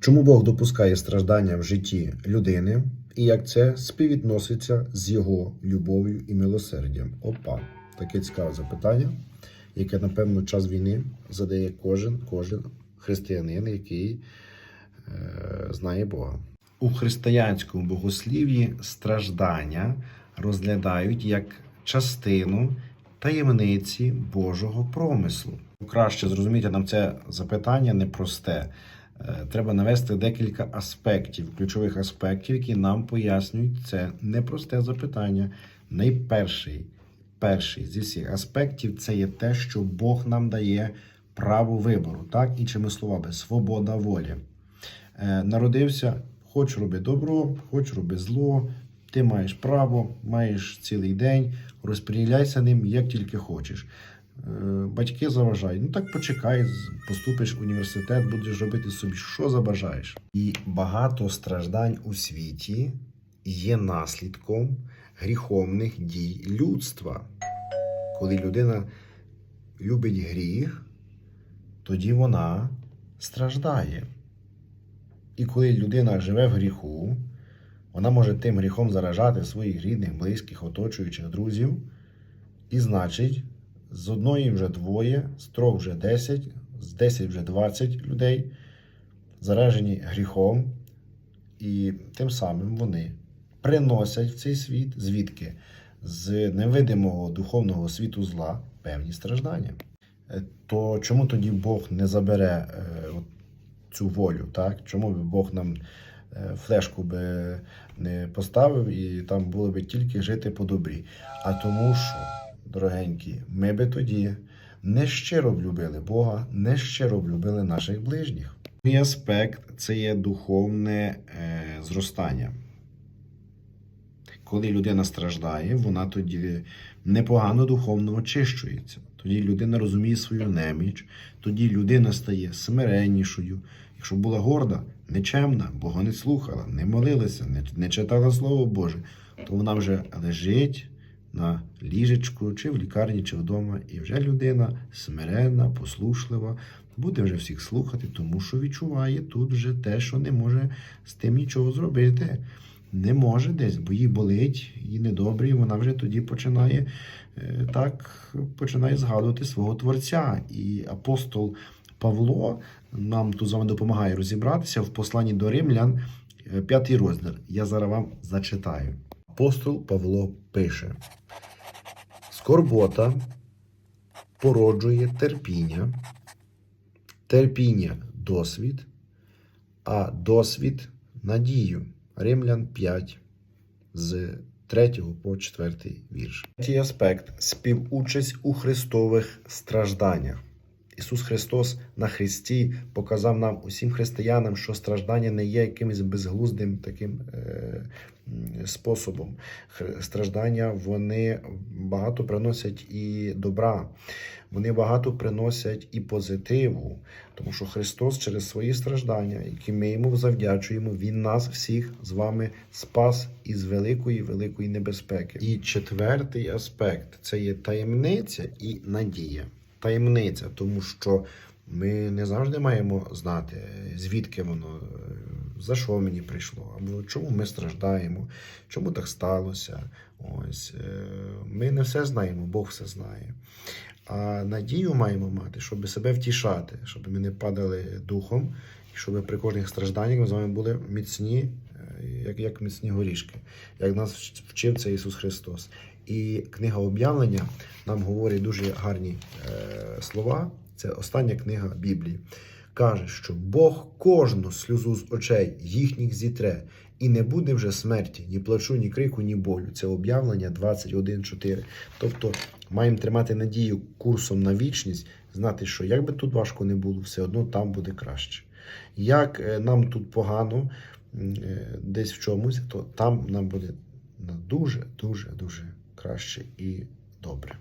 Чому Бог допускає страждання в житті людини і як це співвідноситься з його любов'ю і милосердям? Опа, таке цікаве запитання, яке, напевно, час війни задає кожен, кожен християнин, який е, знає Бога. У християнському богослів'ї страждання розглядають як частину таємниці Божого промислу. Краще зрозуміти нам це запитання непросте. Е, Треба навести декілька аспектів, ключових аспектів, які нам пояснюють це непросте запитання. Найперший, перший зі всіх аспектів це є те, що Бог нам дає право вибору, так? Іншими словами, свобода волі. Е, Народився, хоч роби добро, хоч роби зло. Ти маєш право, маєш цілий день, розподіляйся ним як тільки хочеш. Е, Батьки заважають. Ну так почекай, поступиш в університет, будеш робити собі, що забажаєш. І багато страждань у світі є наслідком гріховних дій людства. Коли людина любить гріх, тоді вона страждає. І коли людина живе в гріху, вона може тим гріхом заражати своїх рідних, близьких, оточуючих друзів. І значить, з одної вже двоє, з трьох вже 10, з 10 вже 20 людей заражені гріхом, і тим самим вони приносять в цей світ звідки з невидимого духовного світу зла певні страждання. Е, То чому тоді Бог не забере е, цю волю? Так? Чому би Бог нам е, флешку би не поставив і там було би тільки жити по добрі? А тому що, дорогенькі, ми би тоді не щиро б Бога, не щиро б любили наших ближніх. Другий аспект це є духовне е, зростання. Коли людина страждає, вона тоді непогано духовно очищується. Тоді людина розуміє свою неміч, тоді людина стає смиреннішою. Якщо була горда, нечемна, Бога не слухала, не молилася, не читала Слово Боже, то вона вже лежить на ліжечку, чи в лікарні, чи вдома, і вже людина смиренна, послушлива, буде вже всіх слухати, тому що відчуває тут вже те, що не може з тим нічого зробити. Не може десь, бо їй болить, їй недобре, і вона вже тоді починає е, так починає згадувати свого Творця. І апостол Павло нам тут з вами допомагає розібратися в посланні до римлян, е, п'ятий розділ. Я зараз вам зачитаю. Апостол Павло пише: Скорбота породжує терпіння, терпіння досвід, а досвід надію. Римлян 5 з 3 по 4 вірш. Третій аспект співучасть у Христових стражданнях. Ісус Христос на Христі показав нам усім християнам, що страждання не є якимось безглуздим таким е, способом. Страждання вони багато приносять і добра, вони багато приносять і позитиву, тому що Христос через свої страждання, які ми йому завдячуємо, Він нас всіх з вами спас із великої великої небезпеки. І четвертий аспект це є таємниця і надія таємниця, тому що ми не завжди маємо знати, звідки воно, за що мені прийшло, або чому ми страждаємо, чому так сталося. Ось е, ми не все знаємо, Бог все знає. А надію маємо мати, щоб себе втішати, щоб ми не падали духом, і щоб при кожних стражданнях ми з вами були міцні, е, як, як міцні горішки, як нас вчив це Ісус Христос. І книга об'явлення нам говорить дуже гарні е, слова. Це остання книга Біблії. Каже, що Бог кожну сльозу з очей їхніх зітре, і не буде вже смерті, ні плачу, ні крику, ні болю. Це об'явлення 21.4. Тобто маємо тримати надію курсом на вічність, знати, що як би тут важко не було, все одно там буде краще. Як е, нам тут погано е, десь в чомусь, то там нам буде дуже, дуже, дуже краще і добре.